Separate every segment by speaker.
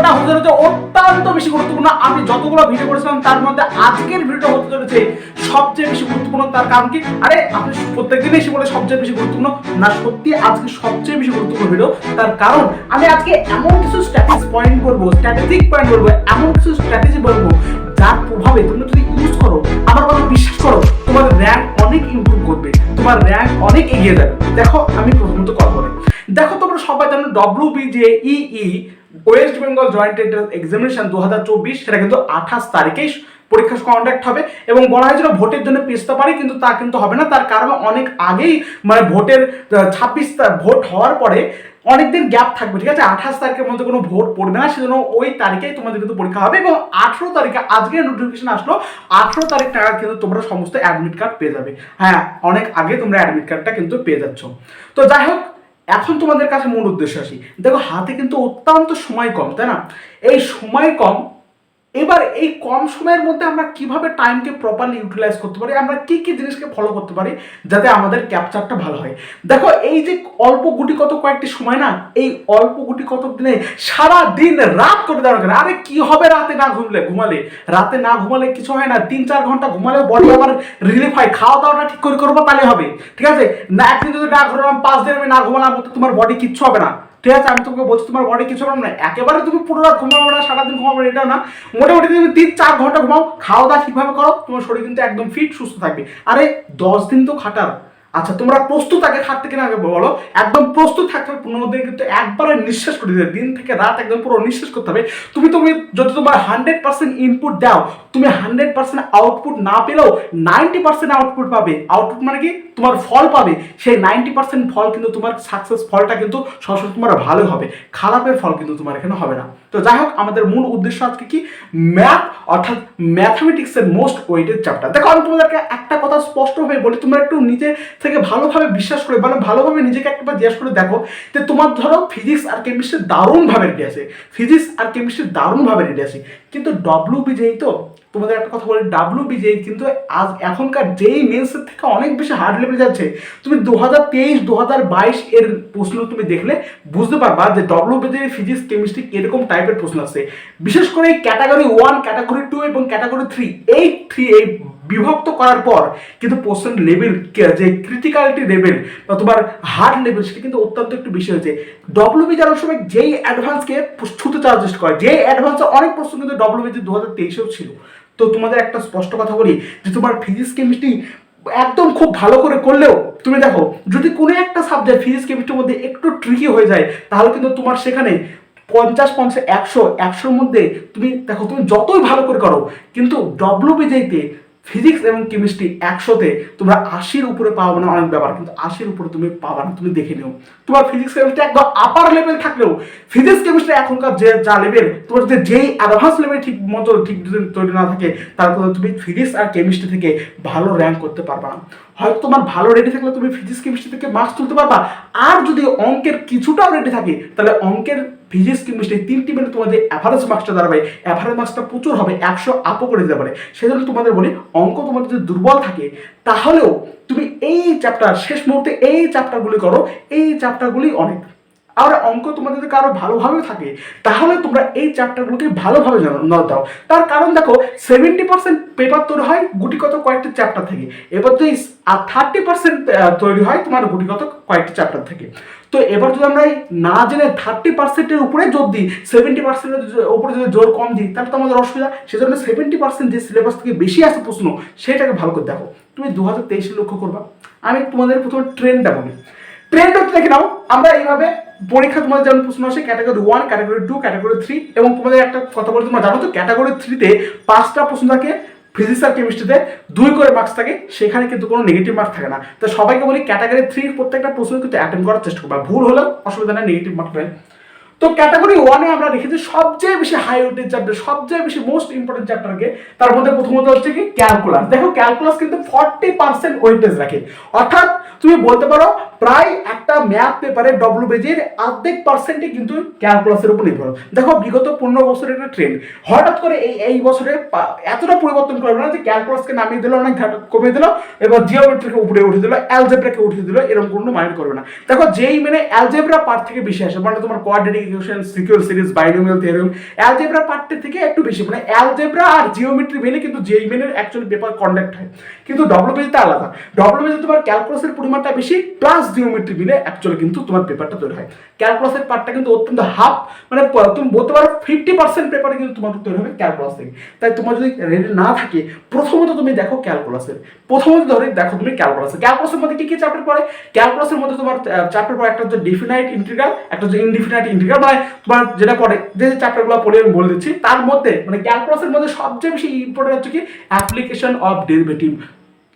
Speaker 1: ভিডিওটা হতে চলেছে অত্যন্ত বেশি গুরুত্বপূর্ণ। আমি যতগুলো ভিডিও করেছিলাম, তার মধ্যে আজকের ভিডিওটা হতে চলেছে সবচেয়ে বেশি গুরুত্বপূর্ণ। তার কারণ কি? আরে, আপনি প্রত্যেকদিন এসে বলে সবচেয়ে বেশি গুরুত্বপূর্ণ। না, সত্যি আজকে সবচেয়ে বেশি গুরুত্বপূর্ণ ভিডিও তার কারণ, আমি আজকে এমন কিছু স্ট্র্যাটেজি পয়েন্ট করব স্ট্র্যাটেজিক পয়েন্ট করব এমন কিছু স্ট্র্যাটেজি বলব, যার প্রভাবে তুমি যদি ইউজ করো, আমার কথা বিশ্বাস করো, তোমার র্যাঙ্ক অনেক ইম্প্রুভ করবে, তোমার র্যাঙ্ক অনেক এগিয়ে যাবে। দেখো, আমি প্রথমত কথা বলি। দেখো, তোমরা সবাই জানো W J E E West Bengal joint entrance examination দু হাজার চব্বিশ, সেটা কিন্তু আঠাশ তারিখেই পরীক্ষা কন্ডাক্ট হবে এবং বলা হয়েছিল ভোটের জন্য পেছতে পারি, কিন্তু তা কিন্তু হবে না। তার কারণ অনেক আগেই মানে ভোটের ছাব্বিশ ভোট হওয়ার পরে অনেকদিন গ্যাপ থাকবে, ঠিক আছে? আঠাশ তারিখের মধ্যে কোনো ভোট পড়বে না, সেজন্য ওই তারিখেই তোমাদের কিন্তু পরীক্ষা হবে এবং আঠেরো তারিখে আজকে নোটিফিকেশন আসলো, আঠেরো তারিখ টাকা কিন্তু তোমরা সমস্ত অ্যাডমিট কার্ড পেয়ে যাবে। হ্যাঁ অনেক আগে তোমরা অ্যাডমিট কার্ডটা কিন্তু পেয়ে যাচ্ছ। তো যাই হোক এখন তোমাদের কাছে মূল উদ্দেশ্য আসি। দেখো, হাতে কিন্তু অত্যন্ত সময় কম, তাই না? এই সময় কম এবার এই কম সময়ের মধ্যে আমরা কীভাবে টাইমকে প্রপারলি ইউটিলাইজ করতে পারি, আমরা কি কি জিনিসকে ফলো করতে পারি যাতে আমাদের ক্যাপচারটা ভালো হয়? দেখো, এই যে অল্প গুটি কত কয়েকটি সময় না, এই অল্প গুটি কত দিনে সারা দিন রাত করে দেওয়ার কেন আরে কি হবে রাতে না ঘুমলে? ঘুমালে। রাতে না ঘুমালে কিছু হয় না। তিন চার ঘণ্টা ঘুমালে বডি আবার রিলিফ হয়। খাওয়া দাওয়াটা ঠিক করে করব তাহলে হবে। ঠিক আছে? না, একদিন যদি না ঘুমালাম, পাঁচ দিন আমি না ঘুমালাম তোমার বডি কিচ্ছু হবে না। ঠিক আছে, আমি তোমাকে বলছি, তোমার বডি কিছু না একেবারে তুমি পুরো রাত ঘুমাবে না, সারাদিন ঘুমাবে এটা না। মোটামুটি তুমি তিন চার ঘণ্টা ঘুমাও, খাওয়া দাওয়া ঠিকভাবে করো, তোমার শরীর কিন্তু একদম ফিট সুস্থ থাকবে। আরে, দশ দিন তো খাটার। আচ্ছা তোমরা প্রস্তুত আগে খাটতে কিনা আগে বলো। একদম প্রস্তুত থাকতে হবে দিন কিন্তু একবারে নিঃশ্বাস করে দিতে দিন থেকে রাত একদম পুরো নিঃশ্বাস করতে হবে। তুমি তুমি যদি তোমার হান্ড্রেড পার্সেন্ট ইনপুট দাও, তুমি হান্ড্রেড পার্সেন্ট আউটপুট না পেলেও নাইনটি পার্সেন্ট আউটপুট পাবে। আউটপুট মানে কি? তোমার ফল পাবে, সেই নাইনটি পার্সেন্ট ফল কিন্তু তোমার সাকসেস ফলটা কিন্তু সরাসরি তোমার ভালো হবে। খারাপের ফল কিন্তু তোমার এখানে হবে না। তো যাই হোক, আমাদের মূল উদ্দেশ্য আজকে কি? ম্যাথ অর্থাৎ ম্যাথামেটিক্সের মোস্ট ওয়েটেড চ্যাপ্টার দেখো, আমি তোমাদেরকে একটা কথা স্পষ্টভাবে বলি, তোমরা একটু নিজে থেকে ভালোভাবে বিশ্বাস করে মানে ভালোভাবে নিজেকে একবার জিজ্ঞেস করে দেখো যে তোমার ধরো ফিজিক্স আর কেমিস্ট্রি দারুণভাবে রেডি আছে। ফিজিক্স আর কেমিস্ট্রি দারুণভাবে রেডি আছে। কিন্তু ডব্লিউ বিজয়ী তো তোমাদের একটা কথা বলি ডাব্লিউ বিজয়ী কিন্তু আজ এখনকার যেই মেন্সের থেকে অনেক বেশি হার্ড লেভেলে যাচ্ছে, তুমি দু হাজার তেইশ দু হাজার বাইশ এর প্রশ্ন তুমি দেখলে বুঝতে পারবা যে ডব্লিউ বিজয়ী ফিজিক্স কেমিস্ট্রি এরকম টাইপের প্রশ্ন আছে বিশেষ করে এই ক্যাটাগরি ওয়ান ক্যাটাগরি টু এবং ক্যাটাগরি থ্রি এই থ্রি এই বিভক্ত করার পর কিন্তু পোস্টের লেভেল যে ক্রিটিক্যালিটি লেভেল বা তোমার হার্ড লেভেল সেটা কিন্তু অত্যন্ত একটু বেশি হয়েছে। ডব্লিউবি যাওয়ার সময় যেই অ্যাডভান্সকে ছুতে চেষ্টা করে যে অ্যাডভান্সে অনেক প্রশ্ন কিন্তু ডব্লিউবি দু হাজার তেইশেও ছিল। তো তোমাদের একটা স্পষ্ট কথা বলি, যে তোমার ফিজিক্স কেমিস্ট্রি একদম খুব ভালো করে করলেও, তুমি দেখো, যদি কোনো একটা সাবজেক্ট ফিজিক্স কেমিস্ট্রির মধ্যে একটু ট্রিকি হয়ে যায়, তাহলে কিন্তু তোমার সেখানে পঞ্চাশ পঞ্চাশ, একশো, একশোর মধ্যে তুমি, দেখো, তুমি যতই ভালো করে করো, কিন্তু ডব্লিউ বিজয়তে ফিজিক্স এবং কেমিস্ট্রি একশোতে তোমরা আশির উপরে পাবো না অনেক ব্যাপার, কিন্তু আশির উপরে তুমি পাবা না, তুমি দেখে নিও। তোমার ফিজিক্স কেমিস্ট্রি একদম আপার লেভেল থাকলেও ফিজিক্স কেমিস্ট্রি এখনকার যে, যা লেভেল তোমার যদি যেই অ্যাডভান্স লেভেল ঠিক মতো, ঠিক তৈরি না থাকে তারপরে তুমি ফিজিক্স আর কেমিস্ট্রি থেকে ভালো র্যাঙ্ক করতে পারবা না। হয়তো তোমার ভালো রেডি থাকলে তুমি ফিজিক্স কেমিস্ট্রি থেকে মার্কস তুলতে পারবা, আর যদি অঙ্কের কিছুটাও রেডি থাকে, তাহলে অঙ্কের ফিজিক্স কেমিস্ট্রি তিনটি মিনিট তোমাদের অ্যাভারেজ মার্কসটা দাঁড়াবে। অ্যাভারেজ মার্কসটা প্রচুর হবে, একশো আপও করে দিতে পারে। সেজন্য তোমাদের বলি, অঙ্ক তোমাদের যদি দুর্বল থাকে, তাহলেও তুমি এই চ্যাপ্টার শেষ মুহূর্তে এই চ্যাপ্টারগুলি করো, এই চ্যাপ্টারগুলি অনেক। আর অঙ্ক তোমাদের যদি ভালোভাবে থাকে, তাহলে তোমরা এই চ্যাপ্টারগুলোকে ভালোভাবে নজর দাও। তার কারণ দেখো সেভেন্টি পার্সেন্ট পেপার তৈরি হয় গুটিগত কয়েকটি চ্যাপ্টার থেকে। এবার যদি আর থার্টি পার্সেন্ট তৈরি হয় তোমার গুটিগত কয়েকটি চ্যাপ্টার থেকে। তো এবার যদি আমরা না জেনে থার্টি পার্সেন্টের উপরে জোর দিই সেভেন্টি পার্সেন্টের উপরে যদি জোর কম দিই, তাহলে তো আমাদের অসুবিধা। সেজন্য সেভেন্টি পার্সেন্ট যে সিলেবাস থেকে বেশি আসে প্রশ্ন, সেটাকে ভালো করে দেখো। তুমি দু হাজার তেইশে লক্ষ্য করবা। আমি তোমাদের প্রথমে ট্রেনটা বলি। ট্রেন্ড হচ্ছে দেখে নাও, আমরা এইভাবে পরীক্ষা তোমাদের যেমন প্রশ্ন আসে category one category two category three এবং তোমাদের একটা কথা বলে তোমরা জানো তো ক্যাটাগরি থ্রিতে পাঁচটা প্রশ্ন থাকে ফিজিক্স আর কেমিস্ট্রিতে দুই করে মার্কস থাকে, সেখানে কিন্তু কোনো নেগেটিভ মার্ক থাকে না। তো সবাইকে বলি ক্যাটাগরি থ্রি প্রত্যেকটা প্রশ্ন কিন্তু অ্যাটেম্প করার চেষ্টা করবা। ভুল হলেও অসুবিধা নেই নেগেটিভ মার্ক নেই তো ক্যাটাগরি ওয়ানে আমরা রেখেছি সবচেয়ে বেশি হাই ওয়েটের চ্যাপ্টার সবচেয়ে বেশি মোস্ট ইম্পর্টেন্ট চ্যাপ্টারকে তার মধ্যে প্রথমত হচ্ছে কি? ক্যালকুলাস দেখো ক্যালকুলাস কিন্তু ফর্টি পার্সেন্ট ওয়েটেজ রাখে। অর্থাৎ তুমি বলতে পারো, প্রায় একটা ম্যাথ পেপারে ডব্লিউ বেজের অর্ধেক পার্সেন্টই কিন্তু ক্যালকুলাসের উপর নির্ভর। দেখো বিগত পনেরো বছরের একটা ট্রেন্ড হঠাৎ করে এই এই বছরে এতটা পরিবর্তন করবে না যে ক্যালকুলাসকে নামিয়ে দিল, অনেক ঘাট কমিয়ে দিল, এবার জিওমেট্রিকে উপরে উঠে দিল অ্যালজেব্রাকে উঠিয়ে দিল, এরকম কোনো মাইন্ড করবে না। দেখো যেই মানে অ্যালজেব্রা পার্ট থেকে বেশি আসে মানে তোমার quadratic identification secure series binomial theorem algebra পার্টের থেকে একটু বেশি মানে অ্যালজেব্রা আর জিওমেট্রি মিলে কিন্তু যেই মেনের অ্যাকচুয়ালি পেপার কন্ডাক্ট হয়। কিন্তু ডব্লিউবিতে আলাদা। ডব্লিউবিতে তোমার ক্যালকুলাসের পরিমাণটা বেশি প্লাস জিওমেট্রি মিলে অ্যাকচুয়ালি কিন্তু তোমার পেপারটা তৈরি হয়। ক্যালকুলাসের পার্টটা কিন্তু অত্যন্ত হাফ মানে তুমি বলতে পারো ফিফটি পার্সেন্ট পেপারে কিন্তু তোমার তৈরি হবে ক্যালকুলাস থেকে। তাই তোমার যদি রেডি না থাকে, প্রথমত তুমি দেখো ক্যালকুলাসের প্রথমত ধরে দেখো তুমি ক্যালকুলাসের ক্যালকুলাসের মধ্যে কি কি চ্যাপ্টার পড়ে? ক্যালকুলাসের মধ্যে তোমার চ্যাপ্টার পড়ে একটা হচ্ছে ডিফিনাইট ইন্টিগ্রাল একটা হচ্ছে ইনডিফিনাইট ইন্টিগ্রাল মানে তোমার যেটা পড়ে যে চ্যাপ্টারগুলো পড়ে আমি বলে দিচ্ছি, তার মধ্যে মানে ক্যালকুলাসের মধ্যে সবচেয়ে বেশি ইম্পর্টেন্ট হচ্ছে কি application of derivative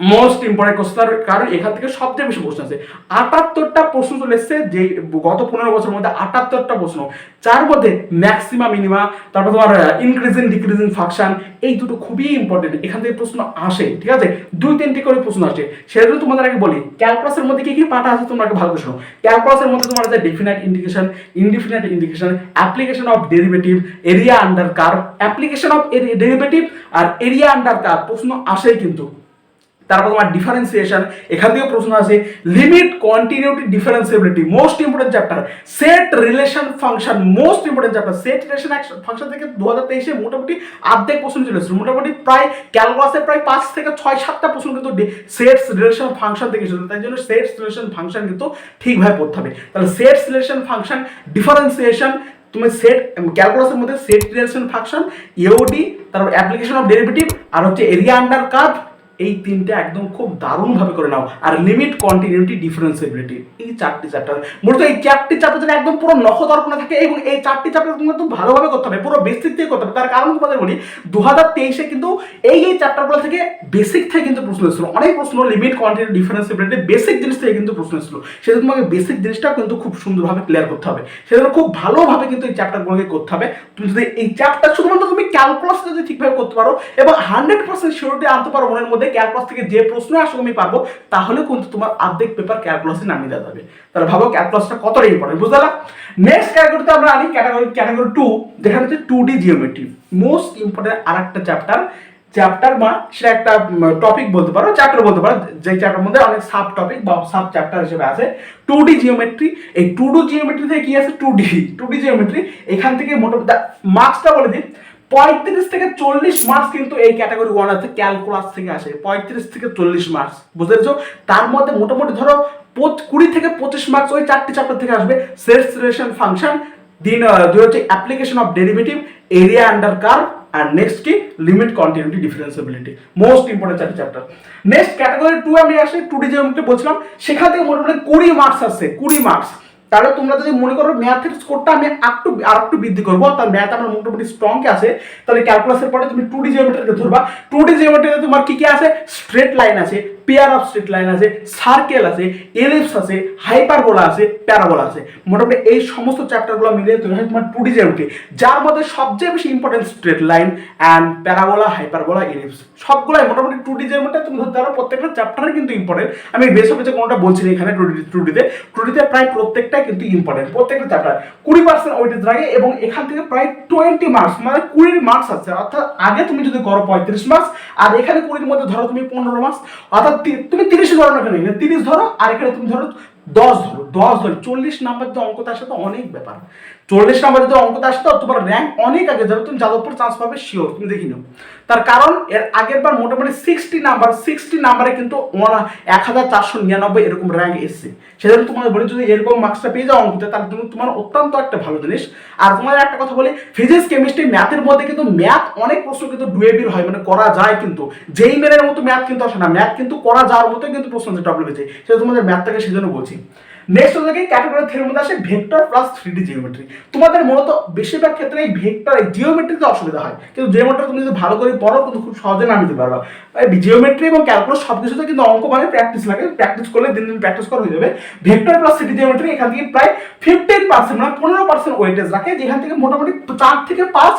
Speaker 1: most important question কারণ এখান থেকে সবচেয়ে বেশি প্রশ্ন আছে। আটাত্তরটা প্রশ্ন চলে এসছে যে গত পনেরো বছরের মধ্যে আটাত্তরটা প্রশ্ন। যার মধ্যে ম্যাক্সিমাম মিনিমা তারপর তোমার ইনক্রিজিং ডিক্রিজিং ফাংশন এই দুটো খুবই ইম্পর্টেন্ট এখান থেকে প্রশ্ন আসে, ঠিক আছে? দুই তিনটি করে প্রশ্ন আসে। সেটা যদি তোমাদের আগে বলি ক্যালকুলাসের মধ্যে কি কি পার্ট আছে তোমরা আগে ভালো করে শোনো। ক্যালকুলাসের মধ্যে তোমার আছে definite indication indefinite indication application of derivative area under curve application of derivative R area under curve প্রশ্ন আসেই কিন্তু। তারপর তোমার ডিফারেন্সিয়েশন এখান থেকে প্রশ্ন আছে limit continuity differentiability most important chapter set relation function most important chapter set relation function থেকে দু হাজার তেইশে মোটামুটি অর্ধেক প্রশ্ন চলে এসেছিল মোটামুটি প্রায় ক্যালকুলাসের প্রায় পাঁচ থেকে ছয় সাতটা প্রশ্ন কিন্তু সেটস রিলেশন ফাংশন থেকে এসেছিল। তাই জন্য সেটস রিলেশন ফাংশন কিন্তু ঠিকভাবে পড়তে হবে। তাহলে সেটস রিলেশন ফাংশন ডিফারেন্সিয়েশন তুমি সেট ক্যালকুলাসের মধ্যে সেট রিলেশন ফাংশন ইওডি তারপর অ্যাপ্লিকেশন অফ ডেরিভেটিভ আর হচ্ছে এরিয়া আন্ডার কার্ভ এই তিনটা একদম খুব দারুণভাবে করে নাও। আর লিমিট কন্টিনিউটি ডিফারেন্সিবিলিটি এই চারটি চ্যাপ্টার মূলত এই চারটি চ্যাপ্টার যেন একদম পুরো নখদর্পণে থাকে এবং এই চারটি চ্যাপ্টার কিন্তু ভালোভাবে করতে হবে, পুরো বেসিক থেকে করতে হবে। তার কারণ তোমাদের বলি দু হাজার তেইশে কিন্তু এই এই চ্যাপ্টারগুলো থেকে বেসিক থেকে কিন্তু প্রশ্ন এসেছিল। অনেক প্রশ্ন লিমিট কন্টিনিউটি ডিফারেন্সিবিলিটি বেসিক জিনিস থেকে কিন্তু প্রশ্ন এসেছিল। সেজন্য তোমাকে বেসিক জিনিসটা কিন্তু খুব সুন্দরভাবে ক্লিয়ার করতে হবে। সেজন্য খুব ভালোভাবে কিন্তু এই চ্যাপ্টারগুলোকে করতে হবে। তুমি যদি এই চ্যাপ্টার শুধুমাত্র তুমি ক্যালকুলাস যদি ঠিকভাবে করতে পারো এবং হান্ড্রেড পার্সেন্ট সিউরিটি আনতে পারো মনের মধ্যে ক্যালকুলাস থেকে যে প্রশ্ন আসলে আমি পারব, তাহলে কিন্তু তোমার অর্ধেক পেপার ক্যালকুলাসে নামিয়ে দেওয়া যাবে। তাহলে ভাবো ক্যালকুলাসটা কতটা ইম্পর্টেন্ট বুঝতে পারলা? নেক্সট ক্যাটাগরিতে আমরা আনি ক্যাটাগরি ক্যাটাগরি টু যেখানে হচ্ছে two D geometry most important আর একটা চ্যাপ্টার চ্যাপ্টার বা সেটা একটা টপিক বলতে পারো চ্যাপ্টার বলতে পারো, যে চ্যাপ্টার মধ্যে অনেক সাব টপিক বা সাব চ্যাপ্টার হিসেবে আছে। টু ডি জিওমেট্রি এই টু ডি জিওমেট্রি থেকে কি আছে? Two D two D geometry এখান থেকে মোটামুটি মার্কসটা বলে দিই। পঁয়ত্রিশ থেকে চল্লিশ মার্কস কিন্তু এই ক্যাটাগরি ওয়ান আছে ক্যালকুলাস থেকে আসে। পঁয়ত্রিশ থেকে চল্লিশ মার্কস বুঝতে তার মধ্যে মোটামুটি ধরো কুড়ি থেকে পঁচিশ মার্কস ওই চারটি চ্যাপ্টার থেকে আসবে। সেলস রিলেশন ফাংশন দিন দুই হচ্ছে application of derivative area under curve R next কি? Limit continuity differentiability most important চারটি চ্যাপ্টার নেক্সট ক্যাটাগরি টু আমি আসি টু ডি বলছিলাম, সেখান থেকে মোটামুটি কুড়ি মার্কস আসছে কুড়ি মার্কস তাহলে তোমরা যদি মনে করো ম্যাথের স্কোরটা আমি একটু আর একটু বৃদ্ধি করব তার ম্যাথ আমার মোটামুটি স্ট্রং আছে, তাহলে ক্যালকুলাসের পরে তুমি টু ডি জিওমেট্রিকে ধরবা। টু ডি জিওমেট্রিতে তোমার কি কি আছে? স্ট্রেট লাইন আছে পেয়ার অফ স্ট্রেট লাইন আছে সার্কেল আছে এলিপস আছে হাইপারবোলা আছে প্যারাবোলা আছে। মোটামুটি এই সমস্ত চ্যাপ্টারগুলো মিলিয়ে তৈরি হয় তোমার টু ডি জিওমেট্রি যার মধ্যে সবচেয়ে বেশি important straight line and parabola hyperbola ellipse সবগুলাই মোটামুটি টু ডি জিওমেট্রি তুমি ধরতে পারো, প্রত্যেকটা চ্যাপ্টারে কিন্তু ইম্পর্টেন্ট আমি বেশ হচ্ছে কোনোটা বলছি এখানে টু ডি টু ডিতে টু ডিতে প্রায় প্রত্যেকটাই কিন্তু ইম্পর্টেন্ট প্রত্যেকটা চ্যাপ্টার কুড়ি পার্সেন্ট ওয়েটেজ লাগে এবং এখান থেকে প্রায় টোয়েন্টি মার্কস মানে কুড়ির মার্কস আছে। অর্থাৎ আগে তুমি যদি করো পঁয়ত্রিশ মার্কস আর এখানে কুড়ির মধ্যে ধরো তুমি পনেরো মার্কস অর্থাৎ তুমি তিরিশ ধরো না কেন? তিরিশ ধরো, আর এখানে তুমি ধরো দশ ধরো। দশ ধরো। চল্লিশ নাম্বার যে অঙ্ক তার সাথে অনেক ব্যাপার। চল্লিশ নাম্বার যদি অঙ্কটা আসে তো, তোমার র্যাঙ্ক অনেক আগে যাবে তুমি যাদবপুর চান্স পাবে শিওর তুমি দেখি নাও। তার কারণ, এর আগের বার মোটামুটি সিক্সটি নাম্বার সিক্সটি নাম্বারে কিন্তু এক হাজার চারশো নিরানব্বই এরকম র্যাঙ্ক এসছে। সেজন্য তোমাদের বলি, যদি এরকম মার্কসটা পেয়ে যাও অঙ্কতে, তাহলে তুমি তোমার অত্যন্ত একটা ভালো জিনিস। আর তোমাদের একটা কথা বলি ফিজিক্স কেমিস্ট্রি ম্যাথের মধ্যে কিন্তু ম্যাথ অনেক প্রশ্ন কিন্তু ডুয়েবিল হয় মানে করা যায় কিন্তু। যেই মেনের মতো ম্যাথ কিন্তু আসে না ম্যাথ কিন্তু করা যাওয়ার মতো কিন্তু প্রশ্ন আছে ডব্লিউবিতে সেটা তোমাদের ম্যাথটাকে সেজন্য বলছি। নেক্সট হচ্ছে ক্যাটাগরি থ্রির মধ্যে আসে vector plus three D geometry তোমাদের মূলত বেশিরভাগ ক্ষেত্রে এই ভেক্টর এই জিওমেট্রিতে অসুবিধা হয়। কিন্তু জিওমেট্রি তুমি যদি ভালো করে পড়ো, কিন্তু খুব সহজে নামিতে পারবা। জিওমেট্রি এবং ক্যালকুলাস সব কিছুতে কিন্তু অঙ্ক মানে প্র্যাকটিস লাগে। প্র্যাকটিস করলে দিন দিন প্র্যাকটিস করা হয়ে যাবে। Vector plus three D geometry এখান থেকে প্রায় ফিফটিন পার্সেন্ট মানে পনেরো পার্সেন্ট ওয়েটেজ রাখে। যেখান থেকে মোটামুটি চার থেকে পাঁচ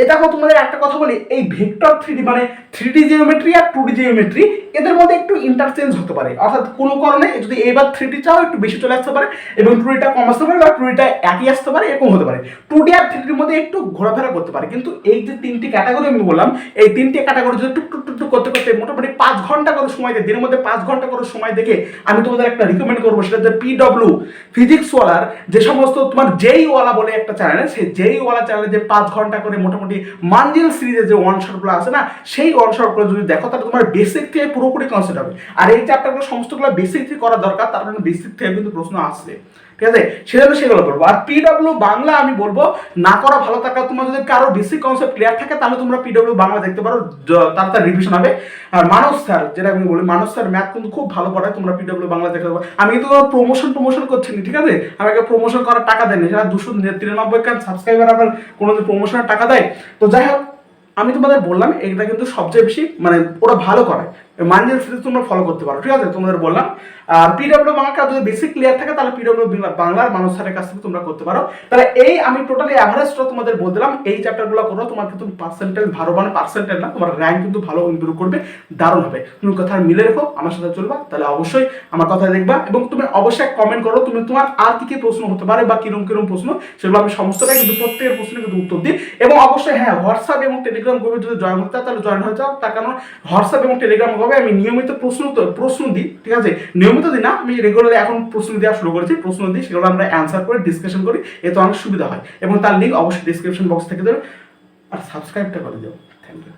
Speaker 1: এটা দেখো তোমাদের একটা কথা বলি। এই ভেক্টর থ্রি ডি মানে থ্রি ডি জিওমেট্রি আর টু ডি জিওমেট্রি এদের মধ্যে একটু ইন্টারচেঞ্জ হতে পারে। অর্থাৎ কোনো কারণে যদি এবার থ্রি ডি চাও, একটু বেশি বেশি চলে আসতে পারে এবং টুরিটা কম আসতে পারে বা টুরিটা একই আসতে পারে, এরকম হতে পারে। টু ডি আর থ্রিডির মধ্যে একটু ঘোরাফেরা করতে পারে। কিন্তু এই যে তিনটি ক্যাটাগরি আমি বললাম, এই তিনটি ক্যাটাগরি যদি টুক টুক টুক করতে করতে মোটামুটি পাঁচ ঘণ্টা করে সময় দেয়, দিনের মধ্যে পাঁচ ঘণ্টা করে সময় দেখে আমি তোমাদের একটা রিকমেন্ড করব, সেটা হচ্ছে পিডব্লিউ ফিজিক্স ওয়ালার যে সমস্ত তোমার যেই ওয়ালা বলে একটা চ্যানেল সেই যেই ওয়ালা চ্যানেলে যে পাঁচ ঘণ্টা করে মোটামুটি মানজিল সিরিজের যে ওয়ান শটগুলো আছে না, সেই ওয়ান শটগুলো যদি দেখো, তাহলে তোমার বেসিক থেকে পুরোপুরি কনসেপ্ট হবে। আর এই চ্যাপ্টারগুলো সমস্তগুলো বেসিক থেকে করা দরকার, তার কারণে বেসিক থেকে কিন্তু প্রশ্ন আসবে ঠিক আছে? সেজন্য সেগুলো করব আর পিডব্লিউ বাংলা আমি বলব না করা ভালো থাকা তোমার যদি কারও বেসিক কনসেপ্ট ক্লিয়ার থাকে তাহলে তোমরা পিডব্লিউ বাংলা দেখতে পারো তার তার রিভিশন হবে। আর মানস স্যার যেটা আমি বলি মানস স্যার ম্যাথ কিন্তু খুব ভালো পড়ায় তোমরা পিডব্লিউ বাংলা দেখতে পারো আমি কিন্তু প্রমোশন প্রমোশন করছি না, ঠিক আছে? আমাকে প্রমোশন করার টাকা দেয়নি সেটা দুশো তিরানব্বই কান সাবস্ক্রাইবার আবার কোনো প্রমোশনের টাকা দেয়। তো যাই হোক আমি তোমাদের বললাম এটা কিন্তু সবচেয়ে বেশি মানে ওরা ভালো করে। মানজেল সিরিজ তোমরা ফলো করতে পারো। ঠিক আছে? তোমাদের বললাম। আর পিডব্লিউ বাংলা যদি বেসিক ক্লিয়ার থাকে, তাহলে পিডব্লিউ বাংলার মানুষ স্যারের কাছ থেকে তোমরা করতে পারো। তাহলে এই আমি টোটালি অ্যাভারেজটা তোমাদের বলে দিলাম। এই চ্যাপ্টারগুলো করো, তোমার কিন্তু পার্সেন্টেজ ভালো মানে পার্সেন্টেজ না, তোমার র্যাঙ্ক কিন্তু ভালো ইমপ্রুভ করবে, দারুণ হবে। তুমি কথা মিলে রেখো, আমার সাথে চলবা, তাহলে অবশ্যই আমার কথা দেখবা এবং তুমি অবশ্যই কমেন্ট করো, তুমি তোমার আর কি কি প্রশ্ন হতে পারে বা কিরম কিরম প্রশ্ন, সেগুলো আমি সমস্তটাই কিন্তু প্রত্যেকের প্রশ্নের কিন্তু উত্তর দিই। এবং অবশ্যই হ্যাঁ হোয়াটসঅ্যাপ এবং টেলিগ্রাম গ্রুপে যদি জয়েন হতে তাহলে জয়েন হয়ে যাও। তার কারণ হোয়াটসঅ্যাপ এবং টেলিগ্রাম গ্রুপে আমি নিয়মিত প্রশ্ন প্রশ্ন দিই, ঠিক আছে? নিয়মিত দিই না, আমি রেগুলার এখন প্রশ্ন দেওয়া শুরু করেছি, প্রশ্ন দিই, সেগুলো আমরা অ্যান্সার করে ডিসকাশন করি, এতে অনেক সুবিধা হয়। এবং তার লিঙ্ক অবশ্যই ডিসক্রিপশন বক্স থেকে দেবে। আর সাবস্ক্রাইবটা করে দেবো থ্যাংক ইউ